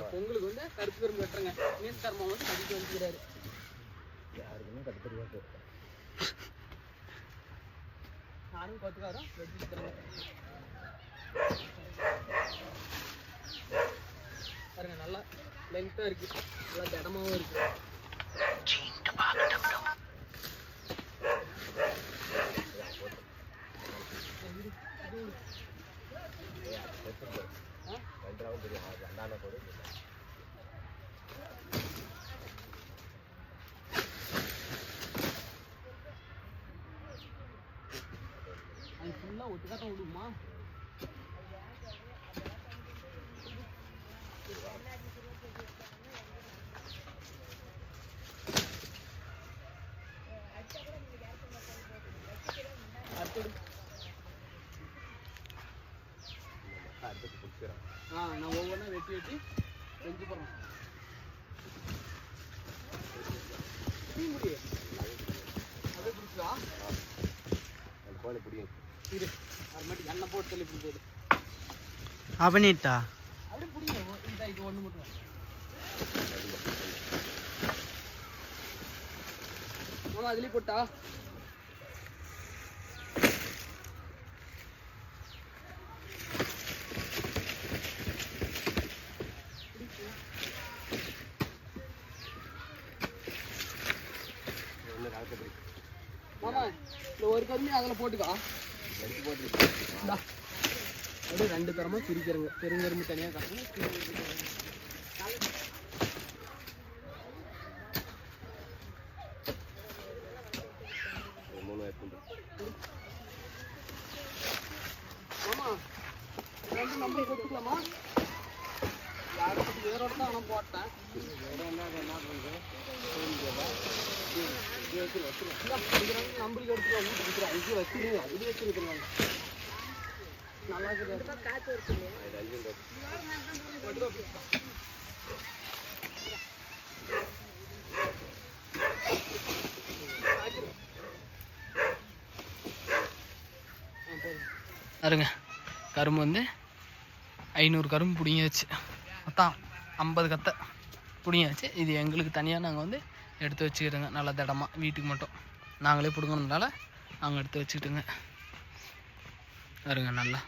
பொங்கலுக்கு வந்து கருப்பு கரும்பு வெட்டுறங்க. மீன் கர்மம் வந்து கட்டிட்டு வந்துக்கிறாரு. யாருக்குமே கட்ட தெரியாது. நானும் கொத்துக்காரம் தரேன் பாருங்க நல்லா லென்த்தாக இருக்கு. நல்லா திடமாவும் இருக்கு. ஆ? தெரியும் அது ஃபுல்லாக ஒட்டுக்காட்டம் விடுமா அடுத்தது அடுத்து பிடிச்சிடும் ஆ நான் ஒவ்வொன்றா வெட்டி வெட்டி செஞ்சு போடுறேன் டீ முடி அப்படியே பிடிச்சா அந்த கோழி பிடிக்கும் இரு அப்புறமேட்டு எண்ணெய் போட்டு தள்ளி போகுது அவனிட்டா? அப்படியே பிடிங்க இந்த இது ஒன்று மட்டும். அதுலேயே போட்டா? ஒன்று மாமா இந்த ஒரு கருமி அதில் போட்டுக்கா. எடுத்து போட்டு அப்படியே ரெண்டு தரமா பிரிக்கிறங்க. பெருங்கரும்பு தனியாக காட்டணும் மூணு எடுத்து மாமா ரெண்டு நம்பர் கொடுத்துக்கலாமா யாருக்கு வேறோட தான் ஆனால் போட்டேன் நம்பருக்கு எடுத்துக்கலாம் வீட்டுக்கு இருக்கிறேன் அஞ்சு வச்சுருங்க அதுலேயே வச்சுருக்குறாங்க நல்லா இருக்குது காற்று இருக்குது பாருங்க. கரும்பு வந்து ஐநூறு கரும்பு பிடிங்கியாச்சு. மொத்தம் ஐம்பது கத்தை பிடிங்காச்சு இது எங்களுக்கு தனியாக நாங்கள் வந்து எடுத்து வச்சுக்கிறோங்க. நல்ல திடமாக வீட்டுக்கு மட்டும். நாங்களே பிடுங்கணுனால நாங்கள் எடுத்து வச்சுக்கிட்டோங்க. வருங்க நல்லா